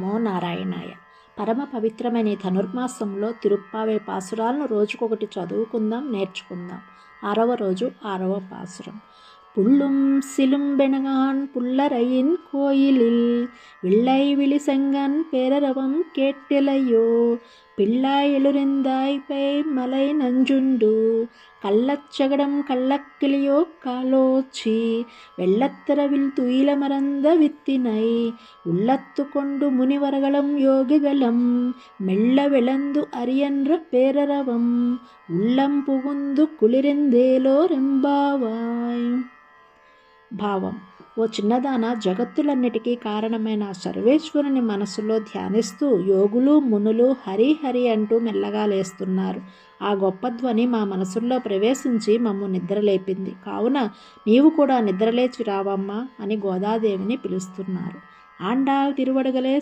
నమో నారాయణాయ పరమ పవిత్రమైన ఈ ధనుర్మాసంలో తిరుప్పావే పాసురాలను రోజుకొకటి చదువుకుందాం నేర్చుకుందాం ఆరవ రోజు ఆరవ పాసురం புள்ளும் சிலும்பெனகான் புல்லரையின் கோயிலில் விள்ளை விழிசெங்கன் பேரரவம் கேட்டிலையோ பிள்ளாயெழுரிந்தாய் பெய் மலை நஞ்சுண்டு கள்ளச்சகடம் கள்ளக்கிளியோ காலோச்சி வெள்ளத்திரவில் துயில மறந்த வித்தினை உள்ளத்து கொண்டு முனிவர்களும் யோகிகளும் மெல்ல விளந்து அரியன்ற பேரரவம் உள்ளம் புகுந்து குளிர்ந்தேலோரெம்பாவாய் பாவம் ఓ చిన్నదాన జగత్తులన్నిటికీ కారణమైన సర్వేశ్వరుని మనసులో ధ్యానిస్తూ యోగులు మునులు హరి హరి అంటూ మెల్లగా లేస్తున్నారు. ఆ గొప్ప ధ్వని మా మనసుల్లో ప్రవేశించి మమ్ము నిద్రలేపింది. కావున నీవు కూడా నిద్రలేచి రావమ్మా అని గోదాదేవిని పిలుస్తున్నారు. ఆండాల్ తిరువడగలే